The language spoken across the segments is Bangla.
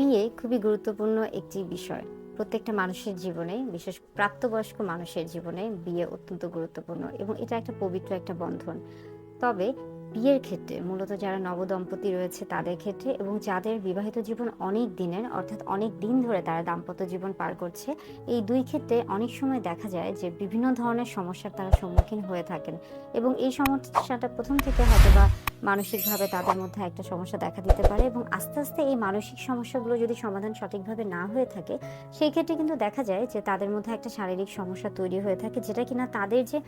বিয়ে খুবই গুরুত্বপূর্ণ একটি বিষয়। প্রত্যেকটা মানুষের জীবনে, বিশেষ প্রাপ্তবয়স্ক মানুষের জীবনে বিয়ে অত্যন্ত গুরুত্বপূর্ণ এবং এটা একটা পবিত্র একটা বন্ধন। তবে বিয়ের ক্ষেত্রে মূলত যারা নবদম্পতি রয়েছে তাদের ক্ষেত্রে এবং যাদের বিবাহিত জীবন অনেক দিনের, অর্থাৎ অনেক দিন ধরে তারা দাম্পত্য জীবন পার করছে, এই দুই ক্ষেত্রে অনেক সময় দেখা যায় যে বিভিন্ন ধরনের সমস্যার তারা সম্মুখীন হয়ে থাকেন। এবং এই সমস্যাটা প্রথম থেকে হয়তো বা মানসিকভাবে তাদের মধ্যে একটা সমস্যা দেখা দিতে পারে এবং আস্তে আস্তে এই মানসিক সমস্যাগুলো যদি সমাধান সঠিকভাবে না হয়ে থাকে, সেই ক্ষেত্রে কিন্তু দেখা যায় যে তাদের মধ্যে একটা শারীরিক সমস্যা তৈরি হয়ে থাকে যেটা কিনা তাদের যে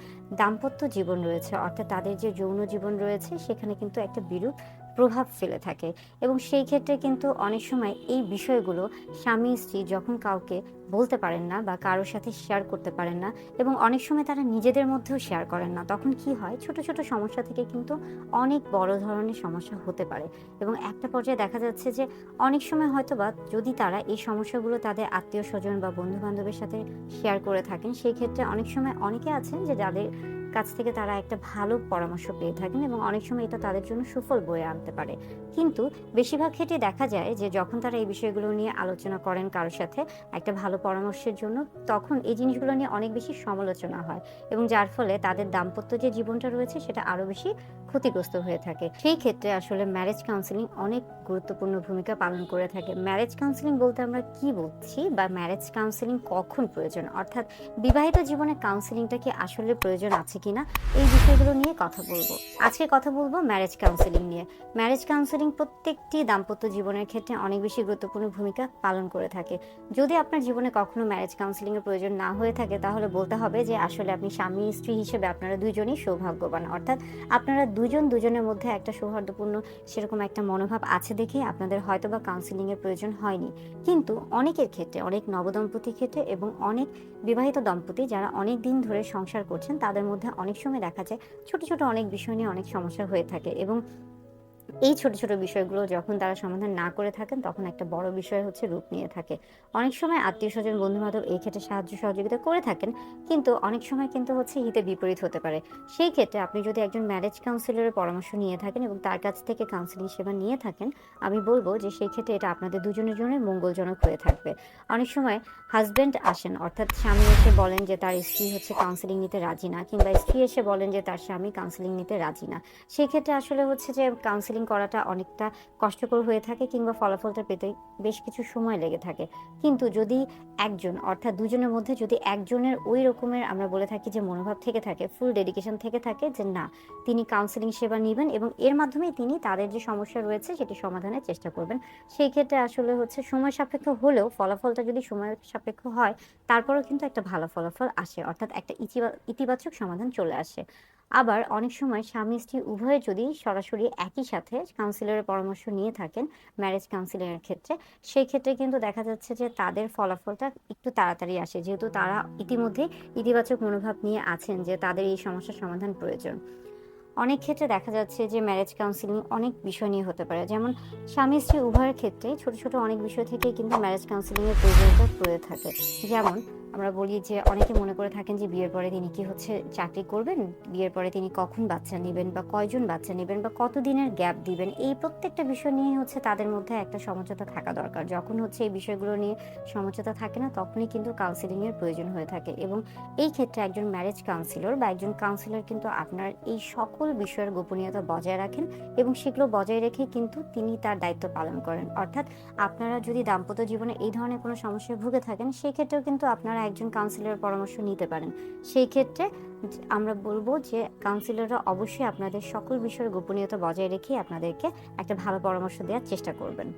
দাম্পত্য জীবন রয়েছে, অর্থাৎ তাদের যে যৌন জীবন রয়েছে, সেখানে কিন্তু একটা বিরূপ প্রভাব ফেলে থাকে এবং সেই ক্ষেত্রে কিন্তু অনেক সময় এই বিষয়গুলো স্বামী, স্ত্রী যখন কাউকে বলতে পারেন না বা কারোর সাথে শেয়ার করতে পারেন না এবং অনেক সময় তারা নিজেদের মধ্যেও শেয়ার করেন না, তখন কি হয়? ছোট ছোট সমস্যা থেকে কিন্তু অনেক বড় ধরনের সমস্যা হতে পারে এবং একটা পর্যায়ে দেখা যাচ্ছে যে অনেক সময় হয়তো বা যদি তারা এই সমস্যাগুলো তাদের আত্মীয় স্বজন বা বন্ধু বান্ধবের সাথে শেয়ার করে থাকেন, সেই ক্ষেত্রে অনেক সময় অনেকে আছেন যে যাদের কাছ থেকে তারা একটা ভালো পরামর্শ পেয়ে থাকেন এবং অনেক সময় এটা তাদের জন্য সুফল বয়ে আনতে পারে। কিন্তু বেশিরভাগ ক্ষেত্রে দেখা যায় যে যখন তারা এই বিষয়গুলো নিয়ে আলোচনা করেন কারোর সাথে একটা ভালো পরামর্শের জন্য, তখন এই জিনিসগুলো নিয়ে অনেক বেশি সমালোচনা হয় এবং যার ফলে তাদের দাম্পত্য যে জীবনটা রয়েছে সেটা আরও বেশি ক্ষতিগ্রস্ত হয়ে থাকে। সেই ক্ষেত্রে আসলে ম্যারেজ কাউন্সিলিং অনেক গুরুত্বপূর্ণ ভূমিকা পালন করে থাকে। ম্যারেজ কাউন্সিলিং বলতে আমরা কি বলছি বা ম্যারেজ কাউন্সিলিং কখন প্রয়োজন? অর্থাৎ বিবাহিত জীবনে কাউন্সিলিংটা কি আসলে প্রয়োজন আছে কিনা এই বিষয়গুলো নিয়ে কথা বলব। আজকে কথা বলব ম্যারেজ কাউন্সিলিং নিয়ে। ম্যারেজ কাউন্সিলিং প্রত্যেকটি দাম্পত্য জীবনের ক্ষেত্রে অনেক বেশি গুরুত্বপূর্ণ ভূমিকা পালন করে থাকে। যদি আপনার জীবনে কখনো ম্যারেজ কাউন্সিলিং এর প্রয়োজন না হয়ে থাকে, তাহলে বলতে হবে যে আসলে আপনি স্বামী, স্ত্রী হিসেবে আপনারা দুইজনই সৌভাগ্যবান। অর্থাৎ আপনারা দুজন দুজনের মধ্যে একটা সৌহার্দ্যপূর্ণ সেরকম একটা মনোভাব আছে দেখে আপনাদের হয়তো বা কাউন্সিলিং এর প্রয়োজন হয়নি। কিন্তু অনেকের ক্ষেত্রে, অনেক নবদম্পতির ক্ষেত্রে এবং অনেক বিবাহিত দম্পতি যারা অনেক দিন ধরে সংসার করছেন, তাদের মধ্যে অনেক সময় দেখা যায় ছোট ছোট অনেক বিষয় নিয়ে অনেক সমস্যা হয়ে থাকে এবং এই ছোট ছোট বিষয়গুলো যখন তারা সমাধান না করে থাকেন, তখন একটা বড় বিষয় হচ্ছে রূপ নিয়ে থাকে। অনেক সময় আত্মীয় স্বজন বন্ধু বান্ধব এই ক্ষেত্রে সাহায্য সহযোগিতা করে থাকেন, কিন্তু অনেক সময় কিন্তু হচ্ছে হিতে বিপরীত হতে পারে। সেই ক্ষেত্রে আপনি যদি একজন ম্যারেজ কাউন্সিলরের পরামর্শ নিয়ে থাকেন এবং তার কাছ থেকে কাউন্সিলিং সেবা নিয়ে থাকেন, আমি বলব যে সেই ক্ষেত্রে এটা আপনাদের দুজনের জন্য মঙ্গলজনক হয়ে থাকবে। অনেক সময় হাজব্যান্ড আসেন, অর্থাৎ স্বামী এসে বলেন যে তার স্ত্রী হচ্ছে কাউন্সিলিং নিতে রাজি না, কিংবা স্ত্রী এসে বলেন যে তার স্বামী কাউন্সিলিং নিতে রাজি না। সেই ক্ষেত্রে আসলে হচ্ছে যে কাউন্সিলিং করাটা অনেকটা কষ্টকর হয়ে থাকে কিংবা ফলাফলটা পেতে বেশ কিছু সময় লেগে থাকে। কিন্তু যদি একজন, অর্থাৎ দুজনের মধ্যে যদি একজনের ওই রকমের আমরা বলে থাকি যে মনোভাব থেকে থাকে ফুল ডেডিকেশন থেকে থাকে যে না, তিনি কাউন্সিলিং সেবা নেবেন এবং এর মাধ্যমে তিনি তাদের যে সমস্যা রয়েছে সেটি সমাধানের চেষ্টা করবেন। সেই ক্ষেত্রে আসলে হচ্ছে সময় সাপেক্ষ হলেও ফলাফলটা যদি সময় সাপেক্ষ হয়, তারপরেও কিন্তু একটা ভালো ফলাফল আসে, অর্থাৎ একটা ইতিবা- ইতিবাচক সমাধান চলে আসে। আবার অনেক সময় স্বামী স্ত্রী উভয়ে যদি সরাসরি একই সাথে কাউন্সিলরের পরামর্শ নিয়ে থাকেন ম্যারেজ কাউন্সিলিংয়ের ক্ষেত্রে, সেই ক্ষেত্রে কিন্তু দেখা যাচ্ছে যে তাদের ফলাফলটা একটু তাড়াতাড়ি আসে। যেহেতু তারা ইতিমধ্যে ইতিবাচক মনোভাব নিয়ে আছেন যে তাদের এই সমস্যার সমাধান প্রয়োজন। অনেক ক্ষেত্রে দেখা যাচ্ছে যে ম্যারেজ কাউন্সিলিং অনেক বিষয় নিয়ে হতে পারে। যেমন স্বামী স্ত্রী উভয়ের ক্ষেত্রে ছোট ছোট অনেক বিষয় থেকে কিন্তু ম্যারেজ কাউন্সিলিংয়ের প্রয়োজনীয়তা পড়ে থাকে। যেমন আমরা বলি যে অনেকে মনে করে থাকেন যে বিয়ের পরে তিনি কি হচ্ছে চাকরি করবেন? বিয়ের পরে তিনি কখন বাচ্চা নেবেন বা কয়জন বাচ্চা নেবেন বা কতদিনের গ্যাপ দিবেন? এই প্রত্যেকটা বিষয় নিয়ে হচ্ছে তাদের মধ্যে একটা সমঝোতা থাকা দরকার। যখন হচ্ছে এই বিষয়গুলো নিয়ে সমঝোতা থাকে না, তখনই কিন্তু কাউন্সিলিংয়ের প্রয়োজন হয়ে থাকে এবং এই ক্ষেত্রে একজন ম্যারেজ কাউন্সিলর বা একজন কাউন্সিলর কিন্তু আপনার এই সকল বিষয়ের গোপনীয়তা বজায় রাখেন এবং সেগুলো বজায় রেখে কিন্তু তিনি তার দায়িত্ব পালন করেন। অর্থাৎ আপনারা যদি দাম্পত্য জীবনে এই ধরনের কোনো সমস্যায় ভুগে থাকেন, সেক্ষেত্রেও কিন্তু আপনারা একজন কাউন্সিলরের পরামর্শ নিতে পারেন। সেই ক্ষেত্রে আমরা বলব যে কাউন্সিলররা অবশ্যই আপনাদের সকল বিষয়ের গোপনীয়তা বজায় রেখে আপনাদেরকে একটা ভালো পরামর্শ দেওয়ার চেষ্টা করবেন।